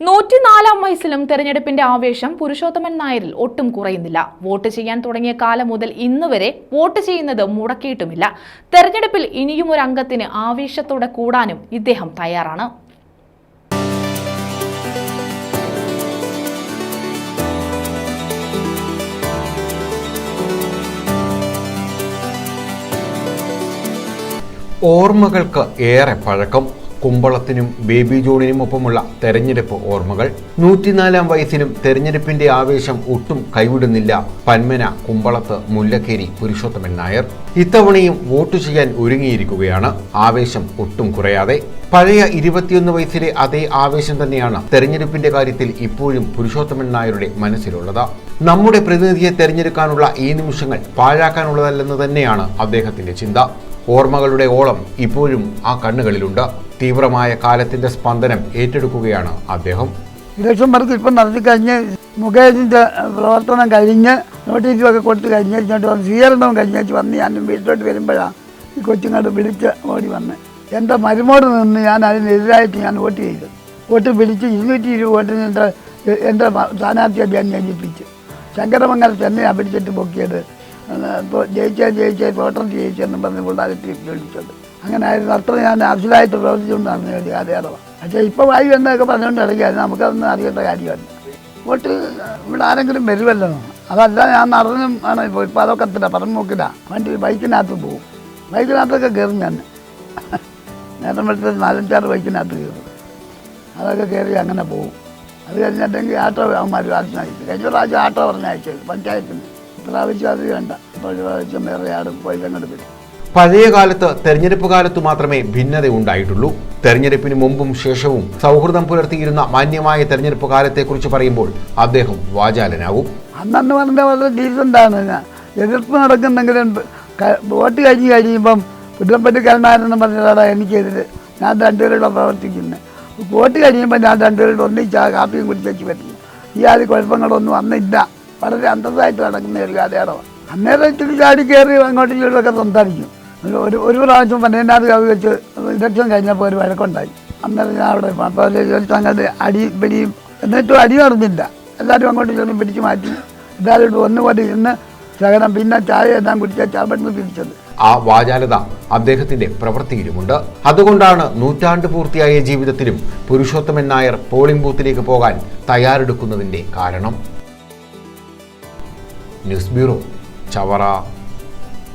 നൂറ്റിനാലാം വയസ്സിലും തെരഞ്ഞെടുപ്പിന്റെ ആവേശം പുരുഷോത്തമൻ നായരിൽ ഒട്ടും കുറയുന്നില്ല. വോട്ട് ചെയ്യാൻ തുടങ്ങിയ കാലം മുതൽ ഇന്ന് വരെ വോട്ട് ചെയ്യുന്നത് മുടക്കിയിട്ടുമില്ല. തെരഞ്ഞെടുപ്പിൽ ഇനിയും ഒരു അംഗത്തിന് ആവേശത്തോടെ കൂടാനും ഇദ്ദേഹം തയ്യാറാണ്. ഓർമ്മകൾക്ക് ഏറെ പഴക്കം. കുമ്പളത്തിനും ബേബി ജോണിനും ഒപ്പമുള്ള തെരഞ്ഞെടുപ്പ് ഓർമ്മകൾ. നൂറ്റിനാലാം വയസ്സിലും തെരഞ്ഞെടുപ്പിന്റെ ആവേശം ഒട്ടും കൈവിടുന്നില്ല. പന്മന കുമ്പളത്ത് മുല്ലക്കേരി പുരുഷോത്തമൻ നായർ ഇത്തവണയും വോട്ട് ചെയ്യാൻ ഒരുങ്ങിയിരിക്കുകയാണ്. ആവേശം ഒട്ടും കുറയാതെ. പഴയ ഇരുപത്തിയൊന്ന് വയസ്സിലെ അതേ ആവേശം തന്നെയാണ് തെരഞ്ഞെടുപ്പിന്റെ കാര്യത്തിൽ ഇപ്പോഴും പുരുഷോത്തമൻ നായരുടെ മനസ്സിലുള്ളത്. നമ്മുടെ പ്രതിനിധിയെ തെരഞ്ഞെടുക്കാനുള്ള ഈ നിമിഷങ്ങൾ പാഴാക്കാനുള്ളതല്ലെന്ന് തന്നെയാണ് അദ്ദേഹത്തിന്റെ ചിന്ത. ഓർമ്മകളുടെ ഓളം ഇപ്പോഴും ആ കണ്ണുകളിലുണ്ട്. തീവ്രമായ കാലത്തിന്റെ സ്പന്ദനം ഏറ്റെടുക്കുകയാണ് അദ്ദേഹം. ഇലക്ഷൻ വർക്ക് ഇപ്പം നടത്തി കഴിഞ്ഞ് മുഖേജിന്റെ പ്രവർത്തനം കഴിഞ്ഞ് നോട്ടീസുമൊക്കെ കൊടുത്ത് കഴിഞ്ഞ് ഇങ്ങോട്ട് വന്ന് സ്വീകരണവും കഴിഞ്ഞേച്ച് വന്ന് ഞാൻ വീട്ടിലോട്ട് വരുമ്പോഴാണ് ഈ കൊച്ചുങ്ങോട്ട് വിളിച്ച് ഓടി വന്ന്. എന്റെ മരുമോട് നിന്ന് ഞാൻ അതിനെതിരായിട്ട് ഞാൻ വോട്ട് ചെയ്തു. വോട്ട് പിടിച്ച് ഇരുന്നൂറ്റി ഇരുപത് വോട്ടിന് എന്റെ എന്റെ സ്ഥാനാർത്ഥിയെ ഞാൻ ജയിപ്പിച്ചു ശങ്കരമംഗലം തന്നെ പിടിച്ചിട്ട് പൊക്കിയത്. ജയിച്ചാൽ ജയിച്ചാൽ വോട്ടർ ജയിച്ചെന്ന് പറഞ്ഞ് പിള്ളേരെ വിളിച്ചത്. അങ്ങനെ ആയിരുന്നു അത്ര ഞാൻ നാച്ചുറലായിട്ട് പ്രവർത്തിച്ചുകൊണ്ട് നടന്നു ഒരു അഥവാ പക്ഷേ ഇപ്പോൾ വായു എന്നൊക്കെ പറഞ്ഞുകൊണ്ട് ഇടയ്ക്കായിരുന്നു നമുക്കതൊന്നും അറിയേണ്ട കാര്യമല്ല. വോട്ട് ഇവിടെ ആരെങ്കിലും വരുമല്ലോ? അതല്ല ഞാൻ നടന്നും ആണ് ഇപ്പോൾ ഇപ്പോൾ എത്തില്ല നോക്കില്ല. വണ്ടി ബൈക്കിനകത്ത് പോകും ബൈക്കിനകത്തൊക്കെ കയറും ഞാൻ. നേരം വെളുത്ത നാലഞ്ചാറ് ബൈക്കിനകത്ത് കയറും. അതൊക്കെ കയറി അങ്ങനെ പോകും അത് കഴിഞ്ഞിട്ടെങ്കിൽ ആട്ടോ അവന്മാർ ആവശ്യമായിട്ട്. കഴിഞ്ഞ പ്രാവശ്യം ആട്ടോ പറഞ്ഞയച്ചത് പഞ്ചായത്തിന്. പ്രാവശ്യം അത് വേണ്ട. ഇപ്പോൾ പ്രാവശ്യം വേറെ ആട് പോയി അങ്ങോട്ട് പഴയ കാലത്ത് തെരഞ്ഞെടുപ്പ് കാലത്തു മാത്രമേ ഭിന്നത ഉണ്ടായിട്ടുള്ളൂ. തെരഞ്ഞെടുപ്പിന് മുമ്പും ശേഷവും സൗഹൃദം പുലർത്തിയിരുന്ന മാന്യമായ തെരഞ്ഞെടുപ്പ് കാലത്തെക്കുറിച്ച് പറയുമ്പോൾ അദ്ദേഹം വാചാലനാവും അന്ന് പറഞ്ഞ വളരെ ഡീസന്റാണ് എതിർപ്പ് നടക്കുന്നെങ്കിലും വോട്ട് കഴിഞ്ഞ് കഴിയുമ്പം പുല്ലപ്പറ്റിക്കാരനാരെന്ന് പറഞ്ഞതാണ് എനിക്കെതിരെ ഞാൻ രണ്ടുപേരോട് പ്രവർത്തിക്കുന്നത് വോട്ട് കഴിയുമ്പോൾ ഞാൻ രണ്ടുപേരോട് ഒന്നിച്ച് കാപ്പിയും കുടിച്ചേച്ച് പറ്റില്ല ഈ ആദ്യ കുഴപ്പങ്ങളൊന്നും അന്നില്ല വളരെ അന്തസ്സായിട്ട് നടക്കുന്ന ഒരു കാലയളവാണ്. അന്നേരം ചാടി കയറി അങ്ങോട്ടും ഇങ്ങോട്ടൊക്കെ സംസാരിക്കും. ഒരു- ഒരു പ്രാവശ്യം പന്ത്രണ്ടാമത് കവി വെച്ച് ഇലക്ഷൻ കഴിഞ്ഞപ്പോൾ ഒരു വഴക്കുണ്ടായി. അന്നേരം ഞാൻ അവിടെ അപ്പോൾ അങ്ങനെ അടി പിടിയും എന്നിട്ടും അടി നടന്നില്ല. എല്ലാവരും അങ്ങോട്ട് ചെന്ന് പിടിച്ചു മാറ്റി. എല്ലാവരും ഒന്നുപോലെ ഇന്ന് ശകലം പിന്നെ ചായ എല്ലാം കുടിച്ച ചാപ്പെടുന്ന് പിരിച്ചത്. ആ വാചാലത അദ്ദേഹത്തിന്റെ പ്രവൃത്തിയിലുമുണ്ട്. അതുകൊണ്ടാണ് നൂറ്റാണ്ട് പൂർത്തിയായ ജീവിതത്തിലും പുരുഷോത്തമൻ നായർ പോളിംഗ് ബൂത്തിലേക്ക് പോകാൻ തയ്യാറെടുക്കുന്നതിന്റെ കാരണം. News bureau Chavara.